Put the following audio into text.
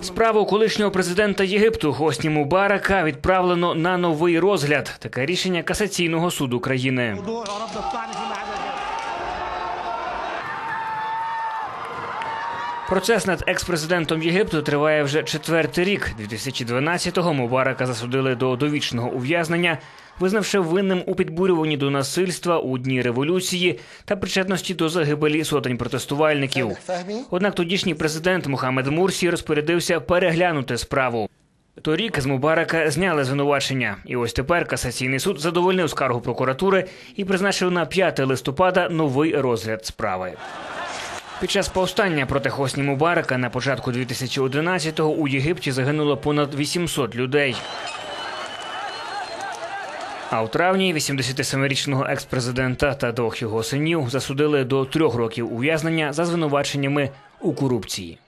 Справу колишнього президента Єгипту Госні Мубарака відправлено на новий розгляд. Таке рішення касаційного суду країни. Процес над екс-президентом Єгипту триває вже четвертий рік. 2012-го Мубарака засудили до довічного ув'язнення визнавши винним у підбурюванні до насильства у дні революції та причетності до загибелі сотень протестувальників. Однак тодішній президент Мухаммед Мурсі розпорядився переглянути справу. Торік з Мубарака зняли звинувачення, і ось тепер касаційний суд задовольнив скаргу прокуратури і призначив на 5 листопада новий розгляд справи. Під час повстання проти Хосні Мубарака на початку 2011-го у Єгипті загинуло понад 800 людей. А у травні 87-річного екс-президента та двох його синів засудили до трьох років ув'язнення за звинуваченнями у корупції.